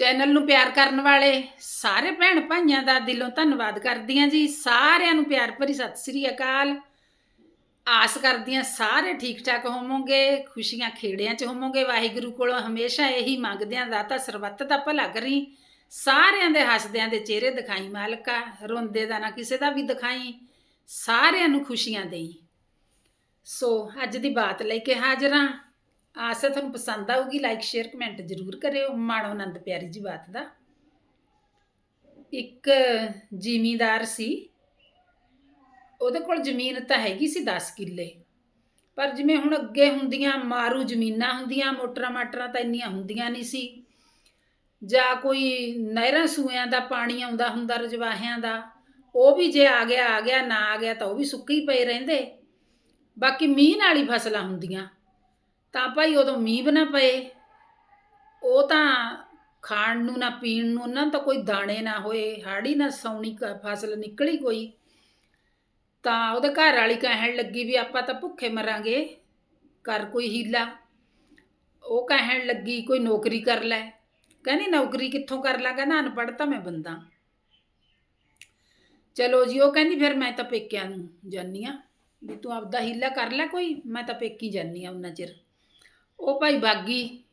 Channel ਨੂੰ ਪਿਆਰ ਕਰਨ ਵਾਲੇ ਸਾਰੇ ਭੈਣ ਭਾਈਆਂ ਦਾ ਦਿਲੋਂ ਧੰਨਵਾਦ ਕਰਦੀ ਹਾਂ ਜੀ। ਸਾਰਿਆਂ ਨੂੰ ਪਿਆਰ ਭਰੀ ਸਤਿ ਸ੍ਰੀ ਅਕਾਲ। ਆਸ ਕਰਦੀ ਹਾਂ ਸਾਰੇ ਠੀਕ ਠਾਕ ਹੋਵੋਗੇ, ਖੁਸ਼ੀਆਂ ਖੇੜਿਆਂ 'ਚ ਹੋਵੋਗੇ। ਵਾਹਿਗੁਰੂ ਕੋਲੋਂ ਹਮੇਸ਼ਾ ਇਹੀ ਮੰਗਦੇ ਹਾਂ ਦਾਤਾ ਸਰਬੱਤ ਦਾ ਭਲਾ ਕਰੀ। ਸਾਰਿਆਂ ਦੇ ਹੱਸਦਿਆਂ ਦੇ ਚਿਹਰੇ ਦਿਖਾਈ ਮਾਲਕਾ, ਰੋਂਦੇ ਦਾ ਨਾ ਕਿਸੇ ਦਾ ਵੀ ਦਿਖਾਈ। ਸਾਰਿਆਂ ਨੂੰ ਖੁਸ਼ੀਆਂ ਦੇਈ। ਸੋ ਅੱਜ ਦੀ ਬਾਤ ਲੈ ਕੇ ਹਾਜ਼ਰ ਹਾਂ। ਆਸਾ ਤੁਹਾਨੂੰ ਪਸੰਦ ਆਊਗੀ ਲਾਈਕ ਸ਼ੇਅਰ ਕਮੈਂਟ ਜ਼ਰੂਰ ਕਰਿਓ, ਮਾਣੋ ਆਨੰਦ ਪਿਆਰੀ ਜੀ ਬਾਤ ਦਾ। ਇੱਕ ਜ਼ਿਮੀਂਦਾਰ ਸੀ, ਉਹਦੇ ਕੋਲ ਜ਼ਮੀਨ ਤਾਂ ਹੈਗੀ ਸੀ 10 ਕਿੱਲੇ, ਪਰ ਜਿਵੇਂ ਹੁਣ ਅੱਗੇ ਹੁੰਦੀਆਂ ਮਾਰੂ ਜ਼ਮੀਨਾਂ ਹੁੰਦੀਆਂ, ਮੋਟਰਾਂ ਮਾਟਰਾਂ ਤਾਂ ਇੰਨੀਆਂ ਹੁੰਦੀਆਂ ਨਹੀਂ ਸੀ, ਜਾਂ ਕੋਈ ਨਹਿਰਾਂ ਸੂਇਆਂ ਦਾ ਪਾਣੀ ਆਉਂਦਾ ਹੁੰਦਾ, ਰਜਵਾਹਿਆਂ ਦਾ, ਉਹ ਵੀ ਜੇ ਆ ਗਿਆ ਆ ਗਿਆ, ਨਾ ਆ ਗਿਆ ਤਾਂ ਉਹ ਵੀ ਸੁੱਕੇ ਹੀ ਪਏ ਰਹਿੰਦੇ। ਬਾਕੀ ਮੀਂਹ ਨਾਲ ਹੀ ਫਸਲਾਂ ਹੁੰਦੀਆਂ। ਤਾਂ ਭਾਈ ਉਦੋਂ ਮੀਂਹ ਬਣਾ ਪਏ। ਉਹ ਤਾਂ ਖਾਣ ਨੂੰ ਨਾ, ਪੀਣ ਨੂੰ ਉਹਨਾਂ ਤਾਂ ਕੋਈ ਦਾਣੇ ਨਾ ਹੋਏ, ਹਾੜੀ ਨਾ ਸੌਣੀ ਕ- ਫਸਲ ਨਿਕਲੀ ਕੋਈ। ਤਾਂ ਉਹਦੇ ਘਰ ਵਾਲੀ ਕਹਿਣ ਲੱਗੀ ਵੀ ਆਪਾਂ ਤਾਂ ਭੁੱਖੇ ਮਰਾਂਗੇ ਕਰ ਕੋਈ ਹੀਲਾ। ਉਹ ਕਹਿਣ ਲੱਗੀ, ਕੋਈ ਨੌਕਰੀ ਕਰ ਲੈ। ਕਹਿੰਦੀ, ਨੌਕਰੀ ਕਿੱਥੋਂ ਕਰ ਲਾਂ? ਕਹਿੰਦਾ, ਅਨਪੜ੍ਹ ਤਾਂ ਮੈਂ ਬੰਦਾ। ਚਲੋ ਜੀ, ਉਹ ਕਹਿੰਦੀ, ਫਿਰ ਮੈਂ ਤਾਂ ਪੇਕਿਆਂ ਨੂੰ ਜਾਨੀ ਆ ਵੀ ਤੂੰ ਆਪਦਾ ਹੀਲਾ ਕਰ ਲੈ ਕੋਈ, ਮੈਂ ਤਾਂ ਪੇਕੀ ਜਾਨੀ ਆ ਉਹਨਾਂ ਚਿਰ। ਉਹ ਭਾਈ ਬਾਗੀ,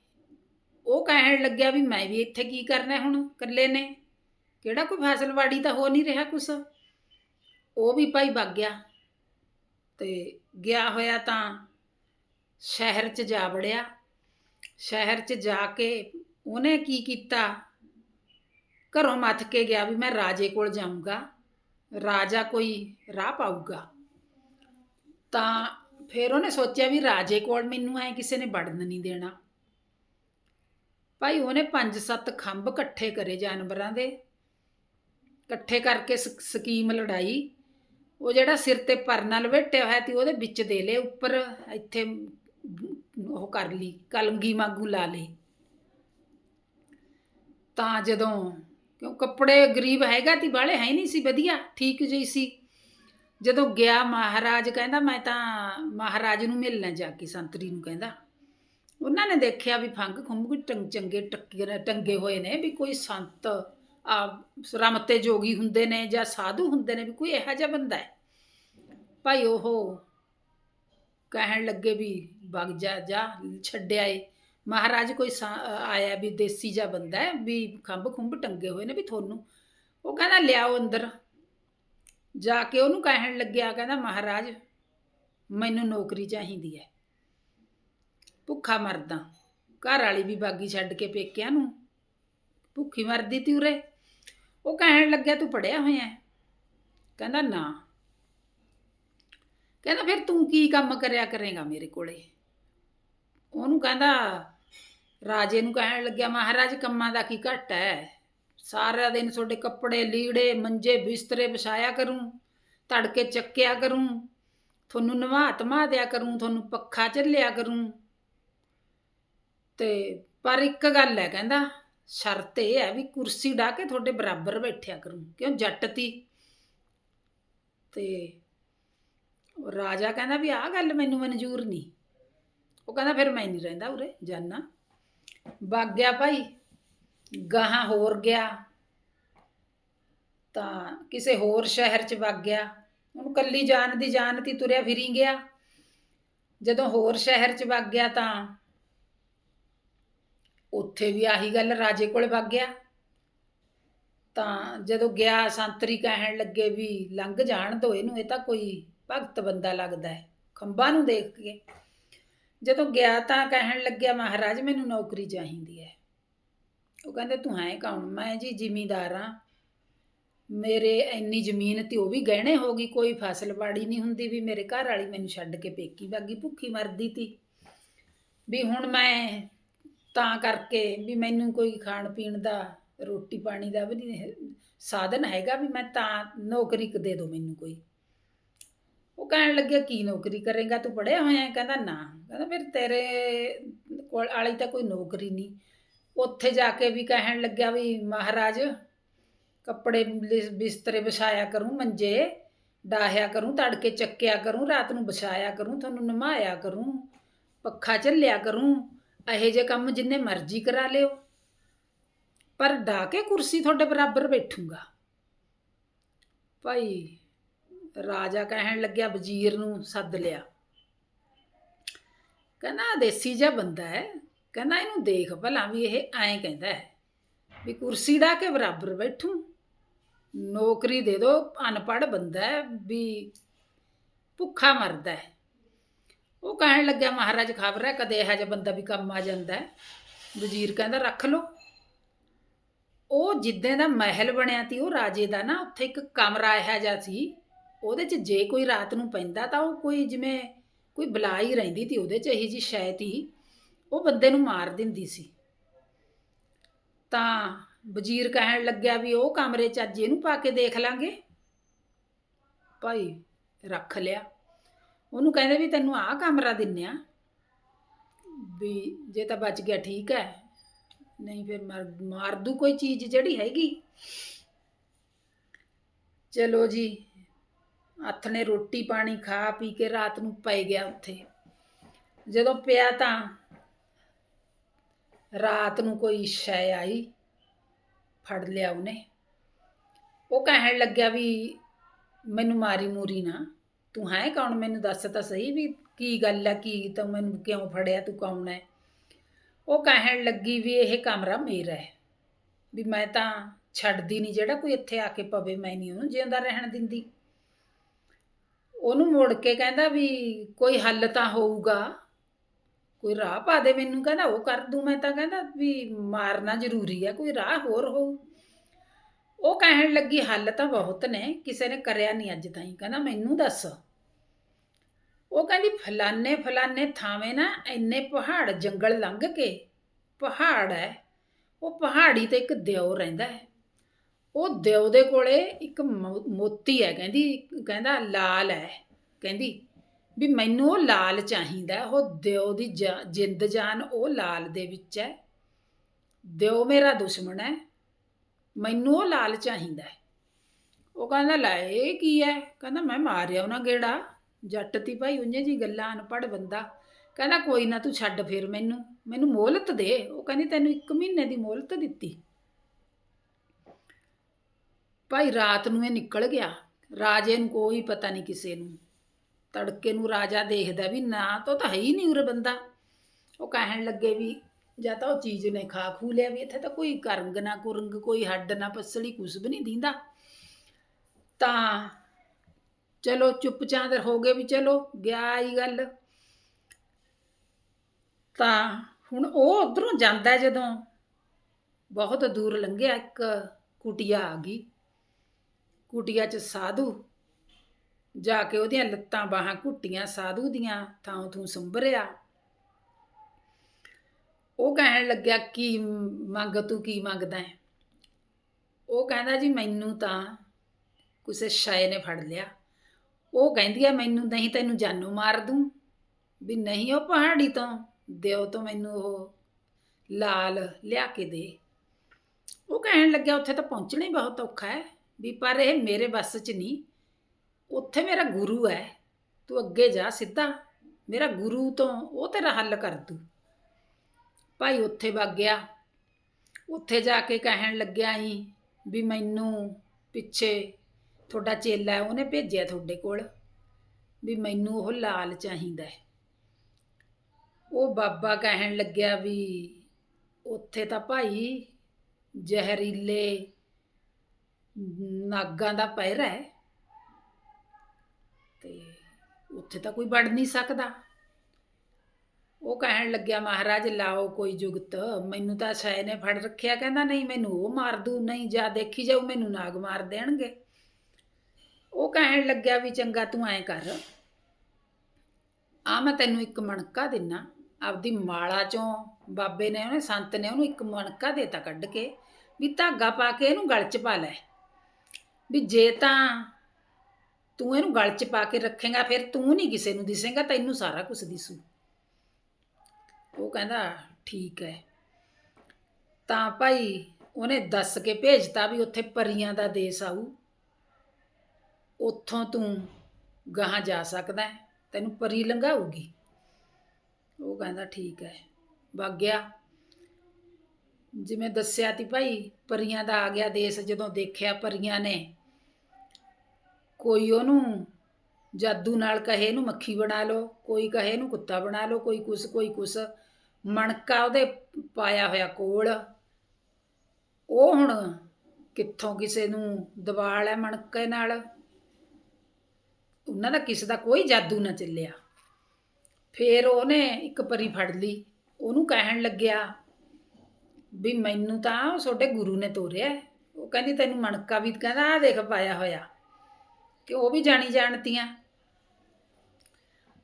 ਉਹ ਕਹਿਣ ਲੱਗਿਆ ਵੀ ਮੈਂ ਵੀ ਇੱਥੇ ਕੀ ਕਰਨਾ ਹੁਣ ਇਕੱਲੇ ਨੇ? ਕਿਹੜਾ ਕੋਈ ਫਸਲਵਾੜੀ ਤਾਂ ਹੋ ਨਹੀਂ ਰਿਹਾ ਕੁਛ? ਉਹ ਵੀ ਭਾਈ ਵਗ ਗਿਆ ਤੇ ਗਿਆ ਹੋਇਆ ਤਾਂ ਸ਼ਹਿਰ 'ਚ ਜਾ ਵੜਿਆ। ਸ਼ਹਿਰ 'ਚ ਜਾ ਕੇ ਉਹਨੇ ਕੀ ਕੀਤਾ? ਘਰੋਂ ਮੱਥ ਕੇ ਗਿਆ ਵੀ ਮੈਂ ਰਾਜੇ ਕੋਲ ਜਾਊਂਗਾ, ਰਾਜਾ ਕੋਈ ਰਾਹ ਪਾਊਗਾ। ਤਾਂ ਫਿਰ ਉਹਨੇ ਸੋਚਿਆ ਵੀ ਰਾਜੇ ਕੋਲ ਮੈਨੂੰ ਐ ਕਿਸੇ ਨੇ ਵੜਨ ਨਹੀਂ ਦੇਣਾ। ਭਾਈ ਉਹਨੇ ਪੰਜ ਸੱਤ ਖੰਭ ਇਕੱਠੇ ਕਰੇ ਜਾਨਵਰਾਂ ਦੇ। ਇਕੱਠੇ ਕਰਕੇ ਸ- ਸਕੀਮ ਲੜਾਈ। ਉਹ ਜਿਹੜਾ ਸਿਰ ਤੇ ਪਰਨਾ ਲਵੇਟਿਆ ਹੋਇਆ ਸੀ ਉਹਦੇ ਵਿੱਚ ਦੇ ਲਏ, ਉੱਪਰ ਇੱਥੇ ਉਹ ਕਰ ਲਈ ਕਲਮਗੀ ਮਾਗੂ ਲਾ ਲਈ ਤਾਂ ਜਦੋਂ, ਕਿਉਂ ਕੱਪੜੇ ਗਰੀਬ ਹੈਗਾ ਤੀ ਬਾਲੇ ਹੈ ਨਹੀਂ ਸੀ, ਵਧੀਆ, ਠੀਕ ਜਿਹੀ ਸੀ। ਜਦੋਂ ਗਿਆ ਮਹਾਰਾਜ, ਕਹਿੰਦਾ ਮੈਂ ਤਾਂ ਮਹਾਰਾਜ ਨੂੰ ਮਿਲਣਾ ਜਾ ਕੇ ਸੰਤਰੀ ਨੂੰ ਕਹਿੰਦਾ। ਉਹਨਾਂ ਨੇ ਦੇਖਿਆ ਵੀ ਫੰਗ ਖੁੰਭ ਕੋਈ ਟੰਗ ਚੰਗੇ ਟੱਕੇ ਟੰਗੇ ਹੋਏ ਨੇ ਵੀ ਕੋਈ ਸੰਤ ਆ ਰਮਤੇ ਜੋਗੀ ਹੁੰਦੇ ਨੇ ਜਾਂ ਸਾਧੂ ਹੁੰਦੇ ਨੇ ਵੀ ਕੋਈ ਇਹੋ ਜਿਹਾ ਬੰਦਾ ਹੈ। ਭਾਈ ਉਹ ਕਹਿਣ ਲੱਗੇ ਵੀ ਵਗ ਜਾ ਜਾ ਛੱਡਿਆ ਏ ਮਹਾਰਾਜ ਕੋਈ ਸਾ- ਆਇਆ ਵੀ ਦੇਸੀ ਜਿਹਾ ਬੰਦਾ ਹੈ ਵੀ ਖੰਭ ਖੁੰਭ ਟੰਗੇ ਹੋਏ ਨੇ ਵੀ ਤੁਹਾਨੂੰ। ਉਹ ਕਹਿੰਦਾ ਲਿਆਓ ਅੰਦਰ। ਜਾ ਕੇ ਉਹਨੂੰ ਕਹਿਣ ਲੱਗਿਆ, ਕਹਿੰਦਾ, ਮਹਾਰਾਜ, ਮੈਨੂੰ ਨੌਕਰੀ ਚਾਹੀਦੀ ਹੈ। ਭੁੱਖਾ ਮਰਦਾ, ਘਰ ਵਾਲੀ ਵੀ ਬਾਗੀ ਛੱਡ ਕੇ ਪੇਕਿਆਂ ਨੂੰ। ਭੁੱਖੀ ਮਰਦੀ ਤੀ ਉਰੇ ਉਹ ਕਹਿਣ ਲੱਗਿਆ, ਤੂੰ ਪੜਿਆ ਹੋਇਆ ਕਹਿੰਦਾ, ਨਾ। ਕਹਿੰਦਾ, ਫਿਰ ਤੂੰ ਕੀ ਕੰਮ ਕਰਿਆ ਕਰੇਗਾ ਮੇਰੇ ਕੋਲੇ? ਉਹਨੂੰ ਕਹਿੰਦਾ, ਰਾਜੇ ਨੂੰ ਕਹਿਣ ਲੱਗਿਆ, ਮਹਾਰਾਜ, ਕੰਮਾਂ ਦਾ ਕੀ ਘਟ ਹੈ? ਸਾਰਾ ਦਿਨ ਤੁਹਾਡੇ ਕੱਪੜੇ, ਲੀੜੇ, ਮੰਜੇ ਬਿਸਤਰੇ ਵਿਛਾਇਆ ਕਰੂੰ, ਤੜਕੇ ਚੱਕਿਆ ਕਰੂੰ, ਤੁਹਾਨੂੰ ਨਵਾ ਧਮਾ ਦਿਆ ਕਰੂੰ, ਤੁਹਾਨੂੰ ਪੱਖਾ ਝੱਲਿਆ ਕਰੂੰ। ਤੇ ਪਰ ਇੱਕ ਗੱਲ ਹੈ ਕਹਿੰਦਾ, ਸ਼ਰਤ ਇਹ ਹੈ ਵੀ ਕੁਰਸੀ ਢਾ ਕੇ ਤੁਹਾਡੇ ਬਰਾਬਰ ਬੈਠਿਆ ਕਰੂੰ, ਕਿਉਂ ਜੱਟ ਤੀ ਤੇ ਰਾਜਾ ਕਹਿੰਦਾ ਵੀ ਆਹ ਗੱਲ ਮੈਨੂੰ ਮਨਜ਼ੂਰ ਨਹੀਂ। ਉਹ ਕਹਿੰਦਾ ਫਿਰ ਮੈਂ ਨਹੀਂ ਰਹਿੰਦਾ ਉਰੇ, ਜਾਨਾ। ਵਗ ਭਾਈ ਗਾਹਾਂ ਹੋਰ ਗਿਆ, ਤਾਂ ਕਿਸੇ ਹੋਰ ਸ਼ਹਿਰ 'ਚ ਵਗ ਗਿਆ। ਉਹਨੂੰ ਕੱਲੀ ਜਾਣ ਦੀ ਜਾਣ ਤੀ, ਤੁਰਿਆ ਫਿਰੀ ਗਿਆ। ਜਦੋਂ ਹੋਰ ਸ਼ਹਿਰ 'ਚ ਵਗ ਗਿਆ ਤਾਂ ਉੱਥੇ ਵੀ ਆਹੀ ਗੱਲ ਰਾਜੇ ਕੋਲ ਵਗ ਗਿਆ। ਤਾਂ ਜਦੋਂ ਗਿਆ, ਸੰਤਰੀ ਕਹਿਣ ਲੱਗੇ ਵੀ ਲੰਘ ਜਾਣ ਦੋ ਇਹਨੂੰ, ਇਹ ਤਾਂ ਕੋਈ ਭਗਤ ਬੰਦਾ ਲੱਗਦਾ ਹੈ, ਖੰਭਾਂ ਨੂੰ ਦੇਖ ਕੇ। ਜਦੋਂ ਗਿਆ ਤਾਂ ਕਹਿਣ ਲੱਗਿਆ, ਮਹਾਰਾਜ ਮੈਨੂੰ ਨੌਕਰੀ ਚਾਹੀਦੀ ਹੈ। ਉਹ ਕਹਿੰਦੇ ਤੂੰ ਹੈ ਕੌਣ ਮੈਂ ਜੀ ਜ਼ਿਮੀਂਦਾਰ ਹਾਂ। ਮੇਰੇ ਇੰਨੀ ਜ਼ਮੀਨ ਤੇ ਉਹ ਵੀ ਗਹਿਣੇ ਹੋ ਗਈ, ਕੋਈ ਫਸਲ ਬਾੜੀ ਨਹੀਂ ਹੁੰਦੀ ਵੀ ਮੇਰੇ ਘਰ ਵਾਲੀ ਮੈਨੂੰ ਛੱਡ ਕੇ ਪੇਕੀ ਬਾਗੀ ਭੁੱਖੀ ਮਰਦੀ ਤੀ। ਵੀ ਹੁਣ ਮੈਂ ਤਾਂ ਕਰਕੇ ਵੀ ਮੈਨੂੰ ਕੋਈ ਖਾਣ ਪੀਣ ਦਾ, ਰੋਟੀ ਪਾਣੀ ਦਾ ਵੀ ਨਹੀਂ ਸਾਧਨ ਹੈਗਾ ਵੀ ਮੈਂ ਤਾਂ ਨੌਕਰੀ ਦੇ ਦਿਓ ਮੈਨੂੰ ਕੋਈ। ਉਹ ਕਹਿਣ ਲੱਗਿਆ, ਕੀ ਨੌਕਰੀ ਕਰੇਗਾ, ਤੂੰ ਪੜਿਆ ਹੋਇਆ ਕਹਿੰਦਾ, ਨਾ। ਕਹਿੰਦਾ, ਫਿਰ ਤੇਰੇ ਕੋਲ ਵਾਲੀ ਤਾਂ ਕੋਈ ਨੌਕਰੀ ਨਹੀਂ। ਉੱਥੇ ਜਾ ਕੇ ਵੀ ਕਹਿਣ ਲੱਗਿਆ ਵੀ ਮਹਾਰਾਜ, ਕੱਪੜੇ ਲਿ- ਬਿਸਤਰੇ ਵਿਛਾਇਆ ਕਰੂੰ, ਮੰਜੇ ਡਾਹਿਆ ਕਰੂੰ, ਤੜਕੇ ਚੱਕਿਆ ਕਰੂੰ, ਰਾਤ ਨੂੰ ਵਿਛਾਇਆ ਕਰੂੰ, ਤੁਹਾਨੂੰ ਨਮਾਇਆ ਕਰੂੰ, ਪੱਖਾ ਝੱਲਿਆ ਕਰੂੰ, ਇਹੋ ਜਿਹੇ ਕੰਮ ਜਿੰਨੇ ਮਰਜ਼ੀ ਕਰਾ ਲਿਓ। ਪਰ ਡਾਹ ਕੇ ਕੁਰਸੀ ਤੁਹਾਡੇ ਬਰਾਬਰ ਬੈਠੂਗਾ। ਭਾਈ, ਰਾਜਾ ਕਹਿਣ ਲੱਗਿਆ, ਵਜ਼ੀਰ ਨੂੰ ਸੱਦ ਲਿਆ। ਕਹਿੰਦਾ, ਆਹ ਦੇਸੀ ਜਿਹਾ ਬੰਦਾ ਹੈ। ਕਹਿੰਦਾ ਇਹਨੂੰ ਦੇਖ ਭਲਾ ਵੀ ਇਹ ਐਂ ਕਹਿੰਦਾ ਹੈ ਵੀ ਕੁਰਸੀ ਦਾ ਕੇ ਬਰਾਬਰ ਬੈਠੂ, ਨੌਕਰੀ ਦੇ ਦੋ, ਅਨਪੜ੍ਹ ਬੰਦਾ ਹੈ ਵੀ ਭੁੱਖਾ ਮਰਦਾ ਹੈ। ਉਹ ਕਹਿਣ ਲੱਗਿਆ, ਮਹਾਰਾਜ ਖਬਰ ਹੈ, ਕਦੇ ਇਹੋ ਜਿਹਾ ਬੰਦਾ ਵੀ ਕੰਮ ਆ ਜਾਂਦਾ ਹੈ। ਵਜ਼ੀਰ ਕਹਿੰਦਾ, ਰੱਖ ਲਓ। ਉਹ ਜਿੱਦਾਂ ਦਾ ਮਹਿਲ ਬਣਿਆ ਤੀ ਉਹ ਰਾਜੇ ਦਾ ਨਾ, ਉੱਥੇ ਇੱਕ ਕਮਰਾ ਇਹੋ ਜਿਹਾ ਸੀ, ਉਹਦੇ 'ਚ ਜੇ ਕੋਈ ਰਾਤ ਨੂੰ ਪੈਂਦਾ ਤਾਂ ਉਹ ਕੋਈ ਜਿਵੇਂ ਕੋਈ ਬਲਾ ਹੀ ਰਹਿੰਦੀ ਤੀ ਉਹਦੇ 'ਚ ਇਹੀ ਜੀ ਸ਼ਾਇਦ ਤੀ ਉਹ ਬੰਦੇ ਨੂੰ ਮਾਰ ਦਿੰਦੀ ਸੀ। ਤਾਂ ਵਜ਼ੀਰ ਕਹਿਣ ਲੱਗਿਆ ਵੀ ਉਹ ਕਮਰੇ 'ਚ ਅੱਜ ਇਹਨੂੰ ਪਾ ਕੇ ਦੇਖ ਲਾਂਗੇ। ਭਾਈ ਰੱਖ ਲਿਆ। ਉਹਨੂੰ ਕਹਿੰਦੇ ਵੀ ਤੈਨੂੰ ਆਹ ਕਮਰਾ ਦਿੰਨੇ ਆ ਵੀ ਜੇ ਤਾਂ ਬਚ ਗਿਆ ਠੀਕ ਹੈ। ਨਹੀਂ ਫਿਰ ਮਾਰ ਮਾਰ ਦੂ ਕੋਈ ਚੀਜ਼ ਜਿਹੜੀ ਹੈਗੀ। ਚਲੋ ਜੀ, ਹੱਥ ਨੇ ਰੋਟੀ ਪਾਣੀ ਖਾ ਪੀ ਕੇ ਰਾਤ ਨੂੰ ਪੈ ਗਿਆ ਉੱਥੇ। ਜਦੋਂ ਪਿਆ ਤਾਂ ਰਾਤ ਨੂੰ ਕੋਈ ਸ਼ੈ ਆਈ, ਫੜ ਲਿਆ ਉਹਨੇ। ਉਹ ਕਹਿਣ ਲੱਗਿਆ ਵੀ ਮੈਨੂੰ ਮਾਰੀ ਮੂਰੀ ਨਾ। ਤੂੰ ਹੈ ਕੌਣ? ਮੈਨੂੰ ਦੱਸ ਤਾਂ ਸਹੀ ਵੀ ਕੀ ਗੱਲ ਹੈ ਕੀ ਤਾਂ ਮੈਨੂੰ ਕਿਉਂ ਫੜਿਆ, ਤੂੰ ਕੌਣ ਹੈ ਉਹ ਕਹਿਣ ਲੱਗੀ ਵੀ ਇਹ ਕਮਰਾ ਮੇਰਾ ਹੈ ਵੀ ਮੈਂ ਤਾਂ ਛੱਡਦੀ ਨਹੀਂ, ਜਿਹੜਾ ਕੋਈ ਇੱਥੇ ਆ ਕੇ ਪਵੇ, ਮੈਂ ਨਹੀਂ ਉਹਨੂੰ ਜਿਉਂਦਾ ਰਹਿਣ ਦਿੰਦੀ। ਉਹਨੂੰ ਮੁੜ ਕੇ ਕਹਿੰਦਾ ਵੀ ਕੋਈ ਹੱਲ ਤਾਂ ਹੋਊਗਾ। ਕੋਈ ਰਾਹ ਪਾ ਦੇ ਮੈਨੂੰ ਕਹਿੰਦਾ, ਉਹ ਕਰ ਦੂੰ ਮੈਂ ਤਾਂ ਕਹਿੰਦਾ ਵੀ ਮਾਰਨਾ ਜ਼ਰੂਰੀ ਹੈ ਕੋਈ ਰਾਹ ਹੋਰ ਹੋਊ ਉਹ ਕਹਿਣ ਲੱਗੀ, ਹੱਲ ਤਾਂ ਬਹੁਤ ਨੇ, ਕਿਸੇ ਨੇ ਕਰਿਆ ਨਹੀਂ ਅੱਜ ਤਾਈਂ, ਕਹਿੰਦਾ ਮੈਨੂੰ ਦੱਸ। ਉਹ ਕਹਿੰਦੀ, ਫਲਾਨੇ ਫਲਾਨੇ ਥਾਵੇਂ ਨਾ ਇੰਨੇ ਪਹਾੜ ਜੰਗਲ ਲੰਘ ਕੇ, ਪਹਾੜ ਹੈ ਉਹ ਪਹਾੜੀ ਤੇ ਇੱਕ ਦਿਓ ਰਹਿੰਦਾ ਹੈ ਉਹ ਦਿਓ ਦੇ ਕੋਲੇ ਇੱਕ ਮੋ- ਮੋਤੀ ਹੈ ਕਹਿੰਦੀ, ਕਹਿੰਦਾ ਲਾਲ ਹੈ ਕਹਿੰਦੀ ਵੀ ਮੈਨੂੰ ਉਹ ਲਾਲ ਚਾਹੀਦਾ ਉਹ ਦਿਓ ਦੀ ਜਿੰਦ ਜਾਨ ਉਹ ਲਾਲ ਦੇ ਵਿੱਚ ਹੈ। ਦਿਓ ਮੇਰਾ ਦੁਸ਼ਮਣ ਹੈ, ਮੈਨੂੰ ਉਹ ਲਾਲ ਚਾਹੀਦਾ ਹੈ। ਉਹ ਕਹਿੰਦਾ ਲਾਏ ਕੀ ਹੈ? ਕਹਿੰਦਾ, ਮੈਂ ਮਾਰਿਆ ਉਹਨਾਂ ਗੇੜਾ। ਜੱਟ ਤੀ ਭਾਈ, ਉਹਨੇ ਜੀ ਗੱਲਾਂ ਅਨਪੜ੍ਹ ਬੰਦਾ। ਕਹਿੰਦਾ, ਕੋਈ ਨਾ ਤੂੰ ਛੱਡ ਫਿਰ ਮੈਨੂੰ ਮੈਨੂੰ ਮੋਹਲਤ ਦੇ। ਉਹ ਕਹਿੰਦੀ, ਤੈਨੂੰ 1 ਮਹੀਨੇ ਦੀ ਮੋਹਲਤ ਦਿੱਤੀ। ਭਾਈ, ਰਾਤ ਨੂੰ ਇਹ ਨਿਕਲ ਗਿਆ। ਰਾਜੇ ਨੂੰ ਕੋਈ ਪਤਾ ਨਹੀਂ ਕਿਸੇ ਨੂੰ। ਤੜਕੇ ਨੂੰ ਰਾਜਾ ਦੇਖਦਾ ਵੀ ਨਾ, ਤਾਂ ਤਾਂ ਹੈ ਹੀ ਨਹੀਂ ਉਰੇ ਬੰਦਾ। ਉਹ ਕਹਿਣ ਲੱਗੇ ਵੀ ਜਾਂ ਤਾਂ ਉਹ ਚੀਜ਼ ਨੇ ਖਾ ਖੂ ਲਿਆ ਵੀ ਇੱਥੇ ਤਾਂ ਕੋਈ ਕਰੰਗ ਨਾ ਕੁਰੰਗ, ਕੋਈ ਹੱਡ ਨਾ ਪਸਲੀ, ਕੁਛ ਵੀ ਨਹੀਂ ਦਿੰਦਾ। ਤਾਂ ਚਲੋ ਚੁੱਪ ਚੁੱਪਚਾਂਦ ਹੋ ਗਏ ਵੀ ਚਲੋ, ਗਿਆ ਹੀ ਗੱਲ। ਤਾਂ ਹੁਣ ਉਹ ਉਧਰੋਂ ਜਾਂਦਾ ਜਦੋਂ ਬਹੁਤ ਦੂਰ ਲੰਘਿਆ ਇੱਕ ਕੁਟਿਆ ਆ ਗਈ। ਕੁਟਿਆ 'ਚ ਸਾਧੂ ਜਾ ਕੇ ਉਹਦੀਆਂ ਲੱਤਾਂ ਬਾਹਾਂ ਘੁੱਟੀਆਂ, ਸਾਧੂ ਦੀਆਂ ਥਾਂ ਥੂ ਸੰਭਰਿਆ। ਉਹ ਕਹਿਣ ਲੱਗਿਆ, ਕੀ ਮੰਗ ਤੂੰ, ਕੀ ਮੰਗਦਾ ਹੈ? ਉਹ ਕਹਿੰਦਾ, ਜੀ ਮੈਨੂੰ ਤਾਂ ਕਿਸੇ ਸ਼ਾਇ ਨੇ ਫੜ ਲਿਆ। ਉਹ ਕਹਿੰਦੀ ਆ, ਮੈਨੂੰ ਨਹੀਂ ਤੈਨੂੰ ਜਾਨੂ ਮਾਰ ਦੂੰ। ਵੀ ਨਹੀਂ ਉਹ ਪਹਾੜੀ ਤੋਂ, ਦਿਓ ਤੋਂ ਮੈਨੂੰ ਉਹ ਲਾਲ ਲਿਆ ਕੇ ਦੇ। ਉਹ ਕਹਿਣ ਲੱਗਿਆ, ਉੱਥੇ ਤਾਂ ਪਹੁੰਚਣਾ ਹੀ ਬਹੁਤ ਔਖਾ ਹੈ। ਵੀ ਪਰ ਇਹ ਮੇਰੇ ਵੱਸ 'ਚ ਨਹੀਂ ਉੱਥੇ ਮੇਰਾ ਗੁਰੂ ਹੈ। ਤੂੰ ਅੱਗੇ ਜਾ ਸਿੱਧਾ। ਮੇਰਾ ਗੁਰੂ ਤੋਂ ਉਹ ਤੇਰਾ ਹੱਲ ਕਰ ਦੂ। ਭਾਈ ਉੱਥੇ ਵਗ ਗਿਆ। ਉੱਥੇ ਜਾ ਕੇ ਕਹਿਣ ਲੱਗਿਆ ਹੀ ਵੀ ਮੈਨੂੰ ਪਿੱਛੇ ਤੁਹਾਡਾ ਚੇਲਾ ਉਹਨੇ ਭੇਜਿਆ ਤੁਹਾਡੇ ਕੋਲ ਵੀ ਮੈਨੂੰ ਉਹ ਲਾਲ ਚਾਹੀਦਾ ਹੈ। ਉਹ ਬਾਬਾ ਕਹਿਣ ਲੱਗਿਆ ਵੀ ਉੱਥੇ ਤਾਂ ਭਾਈ ਜ਼ਹਿਰੀਲੇ ਨਾਗਾਂ ਦਾ ਪਹਿਰਾ ਹੈ। ਤੇ ਉੱਥੇ ਤਾਂ ਕੋਈ ਵੜ ਨਹੀਂ ਸਕਦਾ। ਉਹ ਕਹਿਣ ਲੱਗਿਆ, ਮਹਾਰਾਜ, ਲਾਓ ਕੋਈ ਜੁਗਤ। ਮੈਨੂੰ ਤਾਂ ਸ਼ਾਇ ਨੇ ਫੜ ਰੱਖਿਆ। ਕਹਿੰਦਾ, ਨਹੀਂ, ਮੈਨੂੰ ਉਹ ਮਾਰ ਦੂ। ਨਹੀਂ, ਜਾ ਦੇਖੀ ਜਾਊ, ਮੈਨੂੰ ਨਾਗ ਮਾਰ ਦੇਣਗੇ। ਉਹ ਕਹਿਣ ਲੱਗਿਆ ਵੀ, ਚੰਗਾ, ਤੂੰ ਐਂ ਕਰ। ਆ ਮੈਂ ਤੈਨੂੰ ਇੱਕ ਮਣਕਾ ਦਿੰਨਾ। ਆਪਦੀ ਮਾਲਾ ਚੋਂ ਬਾਬੇ ਨੇ ਉਹਨੇ, ਸੰਤ ਨੇ ਉਹਨੂੰ ਇੱਕ ਮਣਕਾ ਦੇਤਾ ਕੱਢ ਕੇ, ਵੀ ਧਾਗਾ ਪਾ ਕੇ ਇਹਨੂੰ ਗਲ 'ਚ ਪਾ ਲੈ। ਵੀ ਜੇ ਤਾਂ ਤੂੰ ਇਹਨੂੰ ਗਲ 'ਚ ਪਾ ਕੇ ਰੱਖੇਗਾ, ਫਿਰ ਤੂੰ ਨਹੀਂ ਕਿਸੇ ਨੂੰ ਦਿਸੇਗਾ, ਤੈਨੂੰ ਸਾਰਾ ਕੁਝ ਦਿਸੂ। ਉਹ ਕਹਿੰਦਾ, ਠੀਕ ਹੈ ਤਾਂ ਭਾਈ ਉਹਨੇ ਦੱਸ ਕੇ ਭੇਜਤਾ ਵੀ ਉੱਥੇ ਪਰੀਆਂ ਦਾ ਦੇਸ ਆਊ। ਉੱਥੋਂ ਤੂੰ ਗਾਹਾਂ ਜਾ ਸਕਦਾ ਤੈਨੂੰ ਪਰੀ ਲੰਘਾਊਗੀ। ਉਹ ਕਹਿੰਦਾ, ਠੀਕ ਹੈ ਵਗ ਗਿਆ। ਜਿਵੇਂ ਦੱਸਿਆ ਤੀ ਭਾਈ, ਪਰੀਆਂ ਦਾ ਆ ਗਿਆ ਦੇਸ਼ ਜਦੋਂ ਦੇਖਿਆ ਪਰੀਆਂ ਨੇ। ਕੋਈ ਉਹਨੂੰ ਜਾਦੂ ਨਾਲ ਕਹੇ ਇਹਨੂੰ ਮੱਖੀ ਬਣਾ ਲਓ, ਕੋਈ ਕਹੇ ਇਹਨੂੰ ਕੁੱਤਾ ਬਣਾ ਲਓ, ਕੋਈ ਕੁਛ ਕੋਈ ਕੁਛ। ਮਣਕਾ ਉਹਦੇ ਪਾਇਆ ਹੋਇਆ ਕੋਲ। ਉਹ ਹੁਣ ਕਿੱਥੋਂ ਕਿਸੇ ਨੂੰ ਦਵਾਲ ਹੈ ਮਣਕੇ ਨਾਲ? ਉਹਨਾਂ ਦਾ ਕਿਸੇ ਦਾ ਕੋਈ ਜਾਦੂ ਨਾ ਚੱਲਿਆ। ਫੇਰ ਉਹਨੇ ਇੱਕ ਪਰੀ ਫੜ ਲਈ। ਉਹਨੂੰ ਕਹਿਣ ਲੱਗਿਆ ਵੀ ਮੈਨੂੰ ਤਾਂ ਤੁਹਾਡੇ ਗੁਰੂ ਨੇ ਤੋਰਿਆ। ਉਹ ਕਹਿੰਦੀ ਤੈਨੂੰ ਮਣਕਾ ਵੀ ਕਹਿੰਦਾ ਆ ਦੇਖ ਪਾਇਆ ਹੋਇਆ। ਕਿ ਉਹ ਵੀ ਜਾਣੀ ਜਾਣਤੀਆਂ।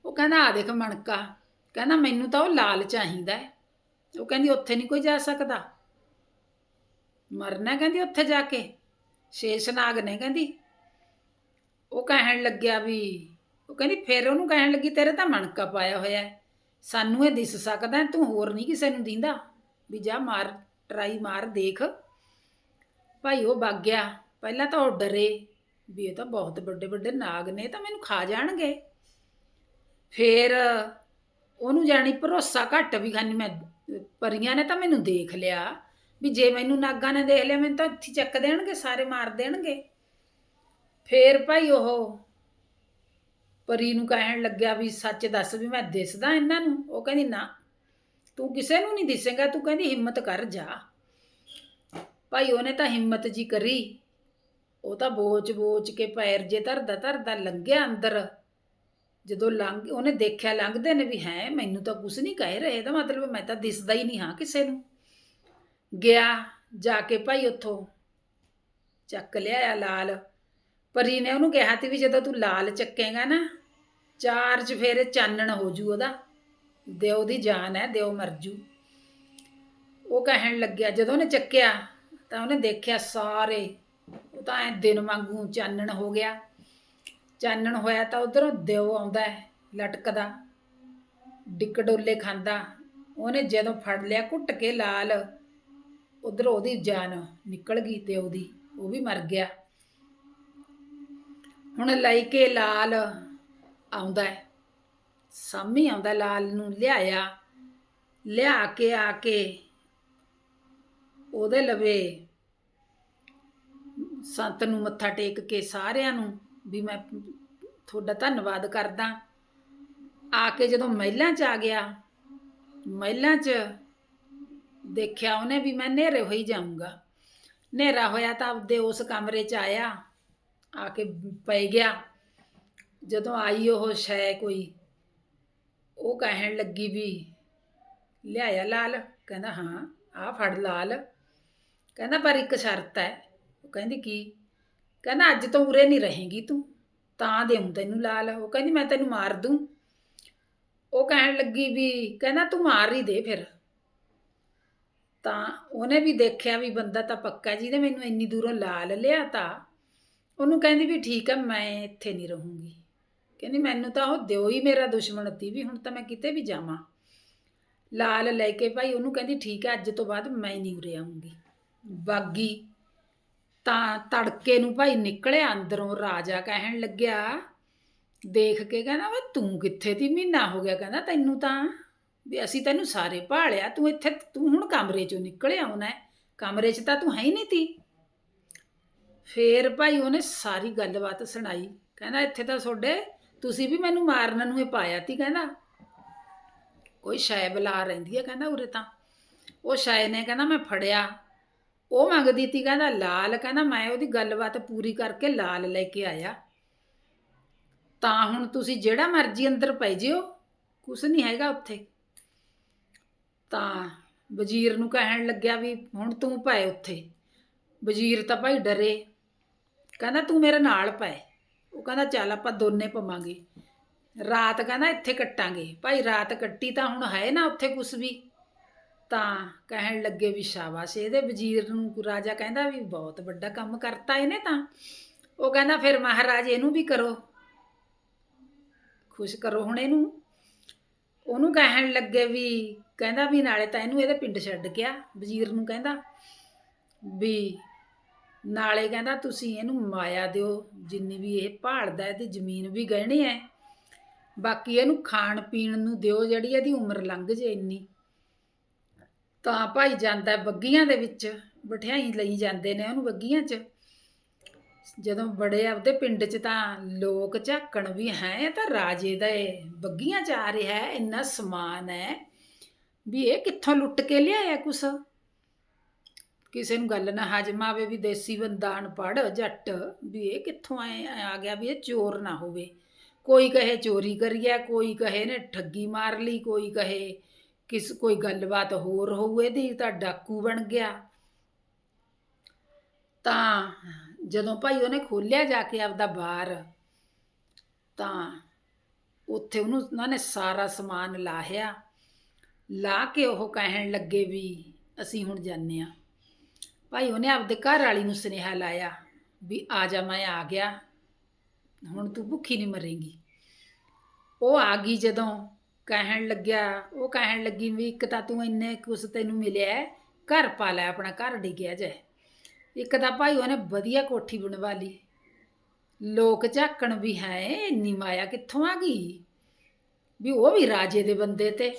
ਉਹ ਕਹਿੰਦਾ ਆ ਦੇਖ ਮਣਕਾ। ਕਹਿੰਦਾ, ਮੈਨੂੰ ਤਾਂ ਉਹ ਲਾਲ ਚਾਹੀਦਾ ਹੈ। ਉਹ ਕਹਿੰਦੀ, ਉੱਥੇ ਨਹੀਂ ਕੋਈ ਜਾ ਸਕਦਾ। ਮਰਨਾ ਕਹਿੰਦੀ ਉੱਥੇ ਜਾ ਕੇ। ਸ਼ੇਸ਼ਨਾਗ ਨੇ ਕਹਿੰਦੀ। ਉਹ ਕਹਿਣ ਲੱਗਿਆ ਵੀ, ਉਹ ਕਹਿੰਦੀ, ਫਿਰ ਉਹਨੂੰ ਕਹਿਣ ਲੱਗੀ, ਤੇਰੇ ਤਾਂ ਮਣਕਾ ਪਾਇਆ ਹੋਇਆ ਹੈ। ਸਾਨੂੰ ਇਹ ਦਿਸ ਸਕਦਾ ਤੂੰ ਹੋਰ ਨਹੀਂ ਕਿਸੇ ਨੂੰ ਦਿੰਦਾ। ਵੀ ਜਾ ਮਾਰ, ਟਰਾਈ ਮਾਰ, ਦੇਖ। ਭਾਈ ਉਹ ਵਗ ਗਿਆ। ਪਹਿਲਾਂ ਤਾਂ ਉਹ ਡਰੇ। ਵੀ ਇਹ ਤਾਂ ਬਹੁਤ ਵੱਡੇ ਵੱਡੇ ਨਾਗ ਨੇ ਤਾਂ ਮੈਨੂੰ ਖਾ ਜਾਣਗੇ। ਫੇਰ ਉਹਨੂੰ ਜਾਣੀ ਭਰੋਸਾ ਘੱਟ ਵੀ ਖਾਨੀ, ਮੈਂ ਪਰੀਆਂ ਨੇ ਤਾਂ ਮੈਨੂੰ ਦੇਖ ਲਿਆ ਵੀ ਜੇ ਮੈਨੂੰ ਨਾਗਾਂ ਨੇ ਦੇਖ ਲਿਆ, ਮੈਨੂੰ ਤਾਂ ਇੱਥੇ ਚੱਕ ਦੇਣਗੇ, ਸਾਰੇ ਮਾਰ ਦੇਣਗੇ। ਫੇਰ ਭਾਈ ਉਹ ਪਰੀ ਨੂੰ ਕਹਿਣ ਲੱਗਿਆ ਵੀ ਸੱਚ ਦੱਸ ਵੀ ਮੈਂ ਦਿਸਦਾ ਇਹਨਾਂ ਨੂੰ। ਉਹ ਕਹਿੰਦੀ, ਨਾ, ਤੂੰ ਕਿਸੇ ਨੂੰ ਨਹੀਂ ਦਿਸੇਗਾ, ਤੂੰ ਕਹਿੰਦੀ ਹਿੰਮਤ ਕਰ ਜਾ। ਭਾਈ ਉਹਨੇ ਤਾਂ ਹਿੰਮਤ ਜੀ ਕਰੀ। ਉਹ ਤਾਂ ਬੋਚ ਬੋਚ ਕੇ ਪੈਰ ਜੇ ਧਰਦਾ ਧਰਦਾ ਲੰਘਿਆ ਅੰਦਰ। ਜਦੋਂ ਲੰਘ ਉਹਨੇ ਦੇਖਿਆ ਲੰਘਦੇ ਨੇ ਵੀ ਹੈ, ਮੈਨੂੰ ਤਾਂ ਕੁਝ ਨਹੀਂ ਕਹਿ ਰਹੇ। ਇਹਦਾ ਮਤਲਬ ਮੈਂ ਤਾਂ ਦਿਸਦਾ ਹੀ ਨਹੀਂ ਹਾਂ ਕਿਸੇ ਨੂੰ। ਗਿਆ, ਜਾ ਕੇ ਭਾਈ ਉੱਥੋਂ ਚੱਕ ਲਿਆਇਆ ਲਾਲ। ਪਰੀ ਨੇ ਉਹਨੂੰ ਕਿਹਾ ਤੀ ਵੀ ਜਦੋਂ ਤੂੰ ਲਾਲ ਚੱਕੇਗਾ ਨਾ, ਚਾਰ ਚਫੇਰੇ ਚਾਨਣ ਹੋ ਜੂ ਉਹਦਾ। ਦਿਓ ਦੀ ਜਾਨ ਹੈ, ਦਿਓ ਮਰ ਜੂ। ਉਹ ਕਹਿਣ ਲੱਗਿਆ, ਜਦੋਂ ਉਹਨੇ ਚੱਕਿਆ ਤਾਂ ਉਹਨੇ ਦੇਖਿਆ ਸਾਰੇ ਉਹ ਤਾਂ ਐ ਦਿਨ ਵਾਂਗੂ ਚਾਨਣ ਹੋ ਗਿਆ। ਚਾਨਣ ਹੋਇਆ ਤਾਂ ਉਧਰੋਂ ਦਿਓ ਆਉਂਦਾ ਹੈ, ਲਟਕਦਾ ਡਿੱਕ ਡੋਲੇ ਖਾਂਦਾ। ਉਹਨੇ ਜਦੋਂ ਫੜ ਲਿਆ ਘੁੱਟ ਕੇ ਲਾਲ ਉਧਰ ਉਹਦੀ ਜਾਨ ਨਿਕਲ ਗਈ ਤੇ ਉਹਦੀ ਉਹ ਵੀ ਮਰ ਗਿਆ। ਹੁਣ ਲੈ ਕੇ ਲਾਲ ਆਉਂਦਾ ਹੈ। ਸਾਹਮਣੇ ਆਉਂਦਾ ਲਾਲ ਨੂੰ ਲਿਆਇਆ। ਲਿਆ ਕੇ ਆ ਕੇ ਉਹਦੇ ਲਵੇ ਸੰਤ ਨੂੰ ਮੱਥਾ ਟੇਕ ਕੇ ਸਾਰਿਆਂ ਨੂੰ ਵੀ ਮੈਂ ਤੁਹਾਡਾ ਧੰਨਵਾਦ ਕਰਦਾ। ਆ ਕੇ ਜਦੋਂ ਮਹਿਲਾਂ 'ਚ ਆ ਗਿਆ, ਮਹਿਲਾਂ 'ਚ ਦੇਖਿਆ ਉਹਨੇ ਵੀ ਮੈਂ ਨੇਰੇ ਹੋਈ ਜਾਊਂਗਾ। ਹਨੇਰਾ ਹੋਇਆ ਤਾਂ ਆਪਦੇ ਉਸ ਕਮਰੇ 'ਚ ਆਇਆ, ਆ ਕੇ ਪੈ ਗਿਆ। ਜਦੋਂ ਆਈ ਉਹ ਸ਼ੈ ਕੋਈ, ਉਹ ਕਹਿਣ ਲੱਗੀ ਵੀ, ਲਿਆਇਆ ਲਾਲ? ਕਹਿੰਦਾ, ਹਾਂ ਆ ਫੜ ਲਾਲ। ਕਹਿੰਦਾ, ਪਰ ਇੱਕ ਸ਼ਰਤ ਹੈ ਉਹ ਕਹਿੰਦੀ, ਕੀ? ਕਹਿੰਦਾ, ਅੱਜ ਤੋਂ ਉਰੇ ਨਹੀਂ ਰਹੇਗੀ ਤੂੰ, ਤਾਂ ਦੇਉਂ ਤੈਨੂੰ ਲਾਲ। ਉਹ ਕਹਿੰਦੀ, ਮੈਂ ਤੈਨੂੰ ਮਾਰ ਦੂੰ। ਉਹ ਕਹਿਣ ਲੱਗੀ ਵੀ, ਕਹਿੰਦਾ, ਤੂੰ ਮਾਰ ਹੀ ਦੇ ਫਿਰ। ਤਾਂ ਉਹਨੇ ਵੀ ਦੇਖਿਆ ਵੀ ਬੰਦਾ ਤਾਂ ਪੱਕਾ ਜਿਹਨੇ ਮੈਨੂੰ ਇੰਨੀ ਦੂਰੋਂ ਲਾਲ ਲਿਆ ਤਾਂ। ਉਹਨੂੰ ਕਹਿੰਦੀ ਵੀ, ਠੀਕ ਹੈ ਮੈਂ ਇੱਥੇ ਨਹੀਂ ਰਹੂੰਗੀ। ਕਹਿੰਦੀ, ਮੈਨੂੰ ਤਾਂ ਉਹ ਦਿਓ ਹੀ ਮੇਰਾ ਦੁਸ਼ਮਣ ਤੀ ਵੀ, ਹੁਣ ਤਾਂ ਮੈਂ ਕਿਤੇ ਵੀ ਜਾਵਾਂ। ਲਾਲ ਲੈ ਕੇ ਭਾਈ ਉਹਨੂੰ ਕਹਿੰਦੀ, ਠੀਕ ਹੈ ਅੱਜ ਤੋਂ ਬਾਅਦ ਮੈਂ ਨਹੀਂ ਉਰੇ ਆਉਂਗੀ। ਬਾਗੀ। ਤਾਂ ਤੜਕੇ ਨੂੰ ਭਾਈ ਨਿਕਲਿਆ, ਅੰਦਰੋਂ ਰਾਜਾ ਕਹਿਣ ਲੱਗਿਆ, ਦੇਖ ਕੇ ਕਹਿੰਦਾ, ਵਾ ਤੂੰ ਕਿੱਥੇ ਤੀ ਮਹੀਨਾ ਹੋ ਗਿਆ? ਕਹਿੰਦਾ, ਤੈਨੂੰ ਤਾਂ, ਵੀ ਅਸੀਂ ਤੈਨੂੰ ਸਾਰੇ ਭਾਲਿਆ, ਤੂੰ ਇੱਥੇ, ਤੂੰ ਹੁਣ ਕਮਰੇ ਚੋਂ ਨਿਕਲਿਆ ਆਉਣਾ ਕਮਰੇ 'ਚ ਤਾਂ ਤੂੰ ਹੈ ਹੀ ਨਹੀਂ ਤੀ। ਫੇਰ ਭਾਈ ਉਹਨੇ ਸਾਰੀ ਗੱਲਬਾਤ ਸੁਣਾਈ, ਕਹਿੰਦਾ, ਇੱਥੇ ਤਾਂ ਤੁਹਾਡੇ, ਤੁਸੀਂ ਵੀ ਮੈਨੂੰ ਮਾਰਨ ਨੂੰ ਹੀ ਪਾਇਆ ਤੀ, ਕਹਿੰਦਾ। ਕੋਈ ਸ਼ੈ ਬੁਲਾ ਰਹਿੰਦੀ ਹੈ, ਕਹਿੰਦਾ ਉਰੇ ਤਾਂ। ਉਹ ਸ਼ਾਇ ਨੇ ਕਹਿੰਦਾ, ਮੈਂ ਫੜਿਆ ਉਹ ਮੰਗਦੀ ਤੀ, ਕਹਿੰਦਾ ਲਾਲ, ਕਹਿੰਦਾ ਮੈਂ ਉਹਦੀ ਗੱਲਬਾਤ ਪੂਰੀ ਕਰਕੇ ਲਾਲ ਲੈ ਕੇ ਆਇਆ। ਤਾਂ ਹੁਣ ਤੁਸੀਂ ਜਿਹੜਾ ਮਰਜ਼ੀ ਅੰਦਰ ਪੈ ਜਿਓ, ਕੁਛ ਨਹੀਂ ਹੈਗਾ ਉੱਥੇ। ਤਾਂ ਵਜ਼ੀਰ ਨੂੰ ਕਹਿਣ ਲੱਗਿਆ ਵੀ ਹੁਣ ਤੂੰ ਪੈ ਉੱਥੇ। ਵਜ਼ੀਰ ਤਾਂ ਭਾਈ ਡਰੇ। ਕਹਿੰਦਾ ਤੂੰ ਮੇਰੇ ਨਾਲ ਪੈ। ਉਹ ਕਹਿੰਦਾ ਚੱਲ ਆਪਾਂ ਦੋਨੇ ਪਵਾਂਗੇ। ਰਾਤ ਕਹਿੰਦਾ ਇੱਥੇ ਕੱਟਾਂਗੇ। ਭਾਈ ਰਾਤ ਕੱਟੀ ਤਾਂ ਹੁਣ ਹੈ ਨਾ ਉੱਥੇ ਕੁਛ ਵੀ। ਤਾਂ ਕਹਿਣ ਲੱਗੇ ਵੀ ਸ਼ਾਬਾਸ਼, ਇਹਦੇ ਵਜ਼ੀਰ ਨੂੰ ਰਾਜਾ ਕਹਿੰਦਾ ਵੀ ਬਹੁਤ ਵੱਡਾ ਕੰਮ ਕਰਤਾ ਇਹਨੇ ਤਾਂ। ਉਹ ਕਹਿੰਦਾ ਫਿਰ ਮਹਾਰਾਜ ਇਹਨੂੰ ਵੀ ਕਰੋ। ਖੁਸ਼ ਕਰੋ ਹੁਣ ਇਹਨੂੰ। ਉਹਨੂੰ ਕਹਿਣ ਲੱਗੇ ਵੀ, ਕਹਿੰਦਾ ਵੀ ਨਾਲੇ ਤਾਂ ਇਹਨੂੰ ਇਹਦੇ ਪਿੰਡ ਛੱਡ ਗਿਆ ਵਜ਼ੀਰ ਨੂੰ ਕਹਿੰਦਾ। ਵੀ ਨਾਲੇ ਕਹਿੰਦਾ ਤੁਸੀਂ ਇਹਨੂੰ ਮਾਇਆ ਦਿਓ, ਜਿੰਨੀ ਵੀ ਇਹ ਭਾਲਦਾ ਇਹਦੀ ਜ਼ਮੀਨ ਵੀ ਗਹਿਣੀ ਹੈ। ਬਾਕੀ ਇਹਨੂੰ ਖਾਣ ਪੀਣ ਨੂੰ ਦਿਓ ਜਿਹੜੀ ਇਹਦੀ ਉਮਰ ਲੰਘ ਜੇ ਇੰਨੀ। ਤਾਂ ਭਾਈ ਜਾਂਦਾ ਬੱਗੀਆਂ ਦੇ ਵਿੱਚ ਬਠਿਆਈ ਲਈ ਜਾਂਦੇ ਨੇ ਉਹਨੂੰ ਬੱਗੀਆਂ 'ਚ। ਜਦੋਂ ਬੜੇ ਆਪਦੇ ਪਿੰਡ 'ਚ ਤਾਂ ਲੋਕ ਝਾਕਣ ਵੀ ਹੈ, ਇਹ ਤਾਂ ਰਾਜੇ ਦਾ ਏ, ਬੱਗੀਆਂ 'ਚ ਆ ਰਿਹਾ ਹੈ, ਇੰਨਾ ਸਮਾਨ ਹੈ ਵੀ ਇਹ ਕਿੱਥੋਂ ਲੁੱਟ ਕੇ ਲਿਆਇਆ ਕੁਛ? ਕਿਸੇ ਨੂੰ ਗੱਲ ਨਾ ਹਜਮ ਆਵੇ ਵੀ ਦੇਸੀ ਬੰਦਾ ਅਨਪੜ੍ਹ ਜੱਟ ਵੀ ਇਹ ਕਿੱਥੋਂ ਆਏ ਆ ਗਿਆ ਵੀ ਇਹ ਚੋਰ ਨਾ ਹੋਵੇ। ਕੋਈ ਕਹੇ ਚੋਰੀ ਕਰੀਆ ਕੋਈ ਕਹੇ ਨੇ ਠੱਗੀ ਮਾਰ ਲਈ, ਕੋਈ ਕਹੇ ਕਿਸ ਕੋਈ ਗੱਲਬਾਤ ਹੋਰ ਹੋਊ, ਇਹਦੀ ਤਾਂ ਡਾਕੂ ਬਣ ਗਿਆ। ਤਾਂ ਜਦੋਂ ਭਾਈ ਉਹਨੇ ਖੋਲਿਆ ਜਾ ਕੇ ਆਪਦਾ ਬਾਰ ਤਾਂ ਉੱਥੇ ਉਹਨੂੰ ਉਹਨਾਂ ਨੇ ਸਾਰਾ ਸਮਾਨ ਲਾਹਿਆ। ਲਾ ਕੇ ਉਹ ਕਹਿਣ ਲੱਗੇ ਵੀ ਅਸੀਂ ਹੁਣ ਜਾਂਦੇ ਆ ਭਾਈ ਉਹਨੇ ਆਪਦੇ ਘਰ ਵਾਲੀ ਨੂੰ ਸੁਨੇਹਾ ਲਾਇਆ ਵੀ ਆ ਜਾ ਮੈਂ ਆ ਗਿਆ, ਹੁਣ ਤੂੰ ਭੁੱਖੀ ਨਹੀਂ ਮਰੇਂਗੀ। ਉਹ ਆ ਗਈ ਜਦੋਂ ਕਹਿਣ ਲੱਗਿਆ ਉਹ ਕਹਿਣ ਲੱਗੀ ਵੀ ਇੱਕ ਤਾਂ ਤੂੰ ਇੰਨੇ ਕੁਛ ਤੈਨੂੰ ਮਿਲਿਆ ਹੈ, ਘਰ ਪਾ ਲੈ ਆਪਣਾ ਘਰ ਡਿੱਗਿਆ ਜੇ। ਇੱਕ ਤਾਂ ਭਾਈ ਉਹਨੇ ਵਧੀਆ ਕੋਠੀ ਬਣਵਾ ਲਈ। ਲੋਕ ਝਾਕਣ ਵੀ ਹੈ ਇੰਨੀ ਮਾਇਆ ਕਿੱਥੋਂ ਆ ਗਈ? ਵੀ ਉਹ ਵੀ ਰਾਜੇ ਦੇ ਬੰਦੇ ਤੇ।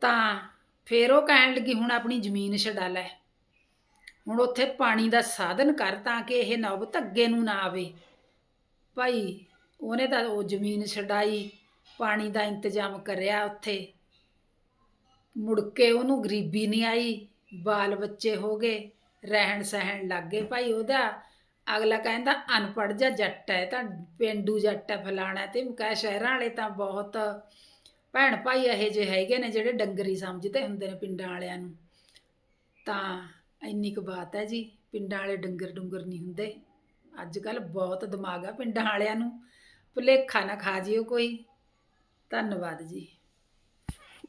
ਤਾਂ ਫੇਰ ਉਹ ਕਹਿਣ ਲੱਗੀ ਹੁਣ ਆਪਣੀ ਜ਼ਮੀਨ ਛਡਾ ਲੈ। ਹੁਣ ਉੱਥੇ ਪਾਣੀ ਦਾ ਸਾਧਨ ਕਰ ਤਾਂ ਕਿ ਇਹ ਨਵ ਅੱਗੇ ਨੂੰ ਨਾ ਆਵੇ। ਭਾਈ ਉਹਨੇ ਤਾਂ ਉਹ ਜ਼ਮੀਨ ਛਡਾਈ। ਪਾਣੀ ਦਾ ਇੰਤਜ਼ਾਮ ਕਰਿਆ ਉੱਥੇ। ਮੁੜ ਕੇ ਉਹਨੂੰ ਗਰੀਬੀ ਨਹੀਂ ਆਈ। ਬਾਲ ਬੱਚੇ ਹੋ ਗਏ, ਰਹਿਣ ਸਹਿਣ ਲੱਗ ਗਏ। ਭਾਈ ਉਹਦਾ ਅਗਲਾ ਕਹਿੰਦਾ, ਅਨਪੜ੍ਹ ਜਾਂ ਜੱਟ ਹੈ ਤਾਂ ਪਿੰਡੂ ਜੱਟ ਹੈ ਫਲਾਣਾ। ਤੇ ਕਹੇ, ਸ਼ਹਿਰਾਂ ਵਾਲੇ ਤਾਂ ਬਹੁਤ ਭੈਣ ਭਾਈ ਇਹੋ ਜਿਹੇ ਹੈਗੇ ਨੇ ਜਿਹੜੇ ਡੰਗਰੀ ਸਮਝਦੇ ਹੁੰਦੇ ਨੇ ਪਿੰਡਾਂ ਵਾਲਿਆਂ ਨੂੰ। ਤਾਂ ਇੰਨੀ ਕੁ ਬਾਤ ਹੈ ਜੀ, ਪਿੰਡਾਂ ਵਾਲੇ ਡੰਗਰ ਡੁੰਗਰ ਨਹੀਂ ਹੁੰਦੇ। ਅੱਜ ਕੱਲ ਬਹੁਤ ਦਿਮਾਗ ਆ ਪਿੰਡਾਂ ਵਾਲਿਆਂ ਨੂੰ। ਭੁਲੇਖਾ ਨਾ ਖਾ ਜਿਓ ਕੋਈ। ਧੰਨਵਾਦ ਜੀ।